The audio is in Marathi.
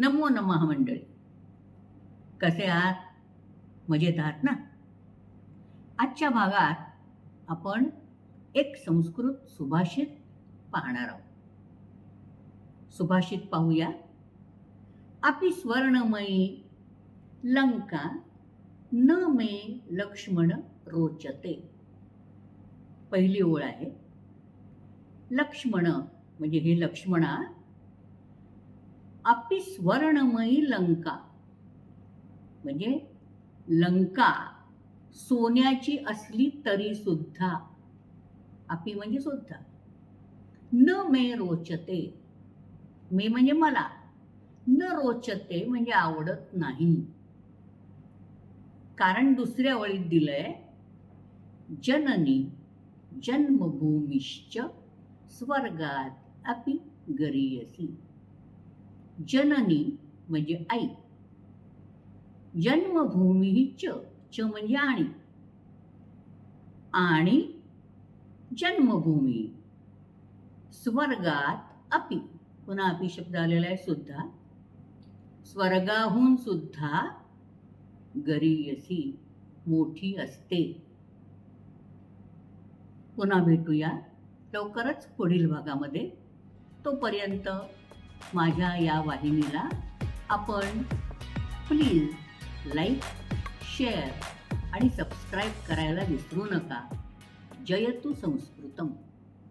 नमो नमः मंडळी. कसे आहात? मजेत आहात ना? आजच्या भागात आपण एक संस्कृत सुभाषित पाहणार आहोत. सुभाषित पाहूया. आपी स्वर्णमयी लंका न मे लक्ष्मण रोचते. पहिली ओळ आहे लक्ष्मण म्हणजे हे लक्ष्मणा आपली स्वर्णमयी लंका. म्हणजे लंका सोन्याची असली तरी सुद्धा आपी म्हणजे सुद्धा. न मे रोचते. मे म्हणजे मला. न रोचते म्हणजे आवडत नाही. कारण दुसऱ्या ओळीत दिलंय जननी जन्मभूमिश्च स्वर्गात अपि गरीयसी. जननी म्हणजे आई. जन्मभूमी ही च च म्हणजे आणि. आणि जन्मभूमी. स्वर्गात अपि. पुन्हा अपि शब्द आलेला आहे सुद्धा. स्वर्गाहून सुद्धा गरीयसी मोठी असते. पुन्हा भेटूया. लवकरच पुढील भागामध्ये. तोपर्यंत माझ्या या वाहिनीला आपण प्लीज लाईक शेअर आणि सबस्क्राईब करायला विसरू नका. जयतु संस्कृतम.